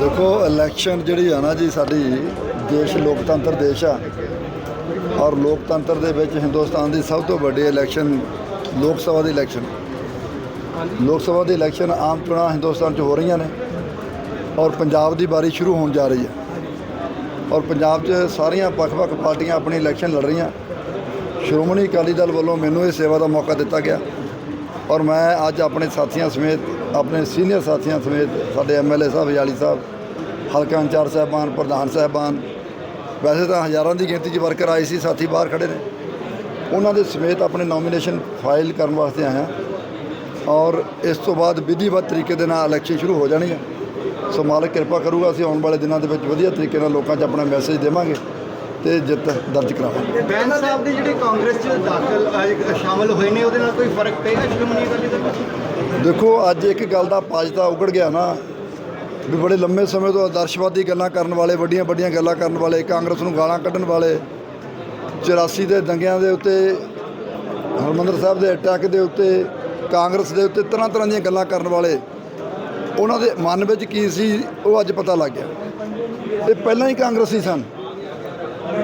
ਦੇਖੋ ਇਲੈਕਸ਼ਨ ਜਿਹੜੀ ਆ ਨਾ ਜੀ ਸਾਡੀ ਦੇਸ਼ ਲੋਕਤੰਤਰ ਦੇਸ਼ ਆ। ਔਰ ਲੋਕਤੰਤਰ ਦੇ ਵਿੱਚ ਹਿੰਦੁਸਤਾਨ ਦੀ ਸਭ ਤੋਂ ਵੱਡੀ ਇਲੈਕਸ਼ਨ ਲੋਕ ਸਭਾ ਦੀ ਇਲੈਕਸ਼ਨ ਲੋਕ ਸਭਾ ਦੀ ਇਲੈਕਸ਼ਨ ਆਮ ਚੋਣਾਂ ਹਿੰਦੁਸਤਾਨ 'ਚ ਹੋ ਰਹੀਆਂ ਨੇ ਔਰ ਪੰਜਾਬ ਦੀ ਵਾਰੀ ਸ਼ੁਰੂ ਹੋਣ ਜਾ ਰਹੀ ਹੈ। ਔਰ ਪੰਜਾਬ 'ਚ ਸਾਰੀਆਂ ਵੱਖ-ਵੱਖ ਪਾਰਟੀਆਂ ਆਪਣੀ ਇਲੈਕਸ਼ਨ ਲੜ ਰਹੀਆਂ। ਸ਼੍ਰੋਮਣੀ ਅਕਾਲੀ ਦਲ ਵੱਲੋਂ ਮੈਨੂੰ ਇਹ ਸੇਵਾ ਦਾ ਮੌਕਾ ਦਿੱਤਾ ਗਿਆ। ਔਰ ਮੈਂ ਅੱਜ ਆਪਣੇ ਸਾਥੀਆਂ ਸਮੇਤ, ਆਪਣੇ ਸੀਨੀਅਰ ਸਾਥੀਆਂ ਸਮੇਤ, ਸਾਡੇ ਐਮਐਲਏ ਸਾਹਿਬ ਯਾਲੀ ਸਾਹਿਬ, ਹਲਕਾ ਇੰਚਾਰਜ ਸਾਹਿਬਾਨ, ਪ੍ਰਧਾਨ ਸਾਹਿਬਾਨ, ਵੈਸੇ ਤਾਂ ਹਜ਼ਾਰਾਂ ਦੀ ਗਿਣਤੀ 'ਚ ਵਰਕਰ ਆਏ ਸੀ, ਸਾਥੀ ਬਾਹਰ ਖੜੇ ਨੇ। ਉਹਨਾਂ ਦੇ ਸਮੇਤ ਆਪਣੇ ਨੋਮੀਨੇਸ਼ਨ ਫਾਈਲ ਕਰਨ ਵਾਸਤੇ ਆਇਆ। ਔਰ ਇਸ ਤੋਂ ਬਾਅਦ ਵਿਧੀਵਤ ਤਰੀਕੇ ਦੇ ਨਾਲ ਇਲੈਕਸ਼ਨ ਸ਼ੁਰੂ ਹੋ ਜਾਣੀ ਹੈ ਸੋ ਮਾਲਕ ਕਿਰਪਾ ਕਰੂਗਾ, ਅਸੀਂ ਆਉਣ ਵਾਲੇ ਦਿਨਾਂ ਦੇ ਵਿੱਚ ਵਧੀਆ ਤਰੀਕੇ ਨਾਲ ਲੋਕਾਂ 'ਚ ਆਪਣਾ ਮੈਸੇਜ ਦੇਵਾਂਗੇ। ਤੇ ਜਿੱਤ ਦਰਜ ਕਰਾਵਾਂਗੇ। ਬੈਂਸ ਸਾਹਿਬ ਦੇ ਜਿਹੜੇ ਕਾਂਗਰਸ 'ਚ ਦਾਖਲ ਸ਼ਾਮਲ ਹੋਏ ਨੇ ਉਹਦੇ ਨਾਲ ਕੋਈ ਫ਼ਰਕ ਪਏਗਾ ਸ਼੍ਰੋਮਣੀ ਅਕਾਲੀ ਦਲ ਦੇਖੋ ਅੱਜ ਇੱਕ ਗੱਲ ਦਾ ਪਾਜ ਤਾਂ ਉਗੜ ਗਿਆ ਨਾ ਵੀ ਬੜੇ ਲੰਮੇ ਸਮੇਂ ਤੋਂ ਆਦਰਸ਼ਵਾਦੀ ਗੱਲਾਂ ਕਰਨ ਵਾਲੇ ਵੱਡੀਆਂ ਵੱਡੀਆਂ ਗੱਲਾਂ ਕਰਨ ਵਾਲੇ ਕਾਂਗਰਸ ਨੂੰ ਗਾਲਾਂ ਕੱਢਣ ਵਾਲੇ 84 ਦੇ ਦੰਗਿਆਂ ਦੇ ਉੱਤੇ ਹਰਮੰਦਰ ਸਾਹਿਬ ਦੇ ਅਟੈਕ ਦੇ ਉੱਤੇ ਕਾਂਗਰਸ ਦੇ ਉੱਤੇ ਤਰ੍ਹਾਂ ਤਰ੍ਹਾਂ ਦੀਆਂ ਗੱਲਾਂ ਕਰਨ ਵਾਲੇ ਉਹਨਾਂ ਦੇ ਮਨ ਵਿੱਚ ਕੀ ਸੀ ਉਹ ਅੱਜ ਪਤਾ ਲੱਗ ਗਿਆ। ਇਹ ਪਹਿਲਾਂ ਹੀ ਕਾਂਗਰਸੀ ਸਨ।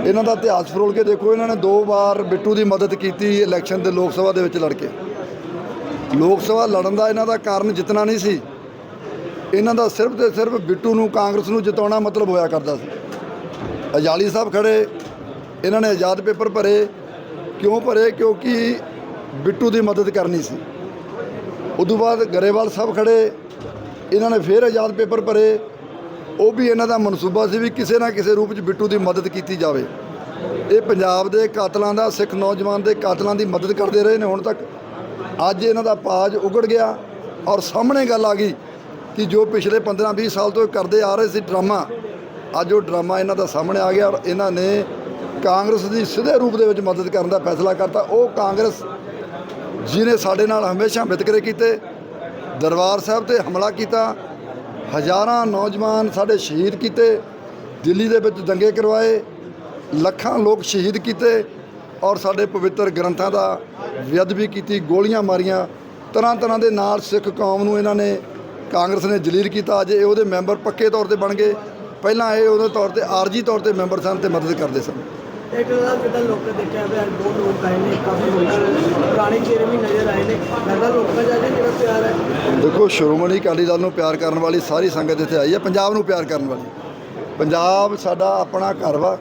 ਇਹਨਾਂ ਦਾ ਇਤਿਹਾਸ ਫਰੋਲ ਕੇ ਦੇਖੋ, ਇਹਨਾਂ ਨੇ ਦੋ ਵਾਰ ਬਿੱਟੂ ਦੀ ਮਦਦ ਕੀਤੀ ਇਲੈਕਸ਼ਨ ਦੇ ਲੋਕ ਸਭਾ ਦੇ ਵਿੱਚ ਲੜ ਕੇ। ਲੋਕ ਸਭਾ ਲੜਨ ਦਾ ਇਹਨਾਂ ਦਾ ਕਾਰਨ ਜਿੱਤਣਾ ਨਹੀਂ ਸੀ, ਇਹਨਾਂ ਦਾ ਸਿਰਫ ਤੇ ਸਿਰਫ ਬਿੱਟੂ ਨੂੰ ਕਾਂਗਰਸ ਨੂੰ ਜਿਤਾਉਣਾ ਮਤਲਬ ਹੋਇਆ ਕਰਦਾ ਸੀ। ਅਜਾਲੀ ਸਾਹਿਬ ਖੜੇ, ਇਹਨਾਂ ਨੇ ਆਜ਼ਾਦ ਪੇਪਰ ਭਰੇ, ਕਿਉਂ ਭਰੇ? ਕਿਉਂਕਿ ਬਿੱਟੂ ਦੀ ਮਦਦ ਕਰਨੀ ਸੀ। ਉਦੋਂ ਬਾਅਦ ਗਰੇਵਾਲ ਸਾਹਿਬ ਖੜੇ, ਇਹਨਾਂ ਨੇ ਫੇਰ ਆਜ਼ਾਦ ਪੇਪਰ ਭਰੇ ਉਹ ਵੀ ਇਹਨਾਂ ਦਾ ਮਨਸੂਬਾ ਸੀ ਵੀ ਕਿਸੇ ਨਾ ਕਿਸੇ ਰੂਪ 'ਚ ਬਿੱਟੂ ਦੀ ਮਦਦ ਕੀਤੀ ਜਾਵੇ। ਇਹ ਪੰਜਾਬ ਦੇ ਕਾਤਲਾਂ ਦਾ, ਸਿੱਖ ਨੌਜਵਾਨ ਦੇ ਕਾਤਲਾਂ ਦੀ ਮਦਦ ਕਰਦੇ ਰਹੇ ਨੇ। ਹੁਣ ਤੱਕ ਅੱਜ ਇਹਨਾਂ ਦਾ ਪਾਜ ਉਗੜ ਗਿਆ ਔਰ ਸਾਹਮਣੇ ਗੱਲ ਆ ਗਈ ਕਿ ਜੋ ਪਿਛਲੇ 15-20 ਸਾਲ ਤੋਂ ਕਰਦੇ ਆ ਰਹੇ ਸੀ ਡਰਾਮਾ, ਅੱਜ ਉਹ ਡਰਾਮਾ ਇਹਨਾਂ ਦਾ ਸਾਹਮਣੇ ਆ ਗਿਆ ਔਰ ਇਹਨਾਂ ਨੇ ਕਾਂਗਰਸ ਦੀ ਸਿੱਧੇ ਰੂਪ ਦੇ ਵਿੱਚ ਮਦਦ ਕਰਨ ਦਾ ਫੈਸਲਾ ਕਰਤਾ। ਉਹ ਕਾਂਗਰਸ ਜਿਹਨੇ ਸਾਡੇ ਨਾਲ ਹਮੇਸ਼ਾ ਵਿਤਕਰੇ ਕੀਤੇ, ਦਰਬਾਰ ਸਾਹਿਬ ਤੇ ਹਮਲਾ ਕੀਤਾ ਹਜ਼ਾਰਾਂ ਨੌਜਵਾਨ ਸਾਡੇ ਸ਼ਹੀਦ ਕੀਤੇ, ਦਿੱਲੀ ਦੇ ਵਿੱਚ ਦੰਗੇ ਕਰਵਾਏ, ਲੱਖਾਂ ਲੋਕ ਸ਼ਹੀਦ ਕੀਤੇ ਔਰ ਸਾਡੇ ਪਵਿੱਤਰ ਗ੍ਰੰਥਾਂ ਦਾ ਬੇਅਦਬੀ ਕੀਤੀ, ਗੋਲੀਆਂ ਮਾਰੀਆਂ। ਤਰ੍ਹਾਂ ਤਰ੍ਹਾਂ ਦੇ ਨਾਲ ਸਿੱਖ ਕੌਮ ਨੂੰ ਇਹਨਾਂ ਨੇ, ਕਾਂਗਰਸ ਨੇ ਜਲੀਲ ਕੀਤਾ। ਅੱਜ ਇਹ ਉਹਦੇ ਮੈਂਬਰ ਪੱਕੇ ਤੌਰ ਤੇ ਬਣ ਗਏ। ਪਹਿਲਾਂ ਇਹ ਉਹਦੇ ਤੌਰ ਤੇ ਆਰਜੀ ਤੌਰ ਤੇ ਮੈਂਬਰ ਸਨ ਤੇ ਮਦਦ ਕਰਦੇ ਸਨ। ਇੱਕ ਜਿੱਦਾਂ ਲੋਕਾਂ ਦੇਖਿਆ ਵੀ ਬਹੁਤ ਲੋਕ ਆਏ ਨੇ, ਕਾਫੀ ਪੁਰਾਣੇ ਚਿਹਰੇ ਵੀ ਨਜ਼ਰ ਆਏ ਨੇ। ਲੱਗਦਾ ਲੋਕਾਂ ਦਾ ਜਿਹੜਾ ਦੇਖੋ, ਸ਼੍ਰੋਮਣੀ ਅਕਾਲੀ ਦਲ ਨੂੰ ਪਿਆਰ ਕਰਨ ਵਾਲੀ ਸਾਰੀ ਸੰਗਤ ਇੱਥੇ ਆਈ ਹੈ, ਪੰਜਾਬ ਨੂੰ ਪਿਆਰ ਕਰਨ ਵਾਲੀ। ਪੰਜਾਬ ਸਾਡਾ ਆਪਣਾ ਘਰ ਵਾ।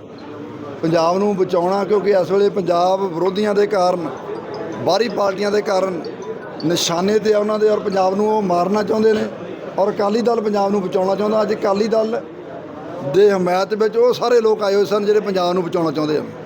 ਪੰਜਾਬ ਨੂੰ ਬਚਾਉਣਾ, ਕਿਉਂਕਿ ਇਸ ਵੇਲੇ ਪੰਜਾਬ ਵਿਰੋਧੀਆਂ ਦੇ ਕਾਰਨ, ਬਾਹਰੀ ਪਾਰਟੀਆਂ ਦੇ ਕਾਰਨ ਨਿਸ਼ਾਨੇ ਤੇ ਆ ਉਹਨਾਂ ਦੇ, ਔਰ ਪੰਜਾਬ ਨੂੰ ਉਹ ਮਾਰਨਾ ਚਾਹੁੰਦੇ ਨੇ। ਔਰ ਅਕਾਲੀ ਦਲ ਪੰਜਾਬ ਨੂੰ ਬਚਾਉਣਾ ਚਾਹੁੰਦਾ। ਅੱਜ ਅਕਾਲੀ ਦਲ ਦੇ ਹਮਾਇਤ ਵਿੱਚ ਉਹ ਸਾਰੇ ਲੋਕ ਆਏ ਹੋਏ ਸਨ ਜਿਹੜੇ ਪੰਜਾਬ ਨੂੰ ਬਚਾਉਣਾ ਚਾਹੁੰਦੇ ਆ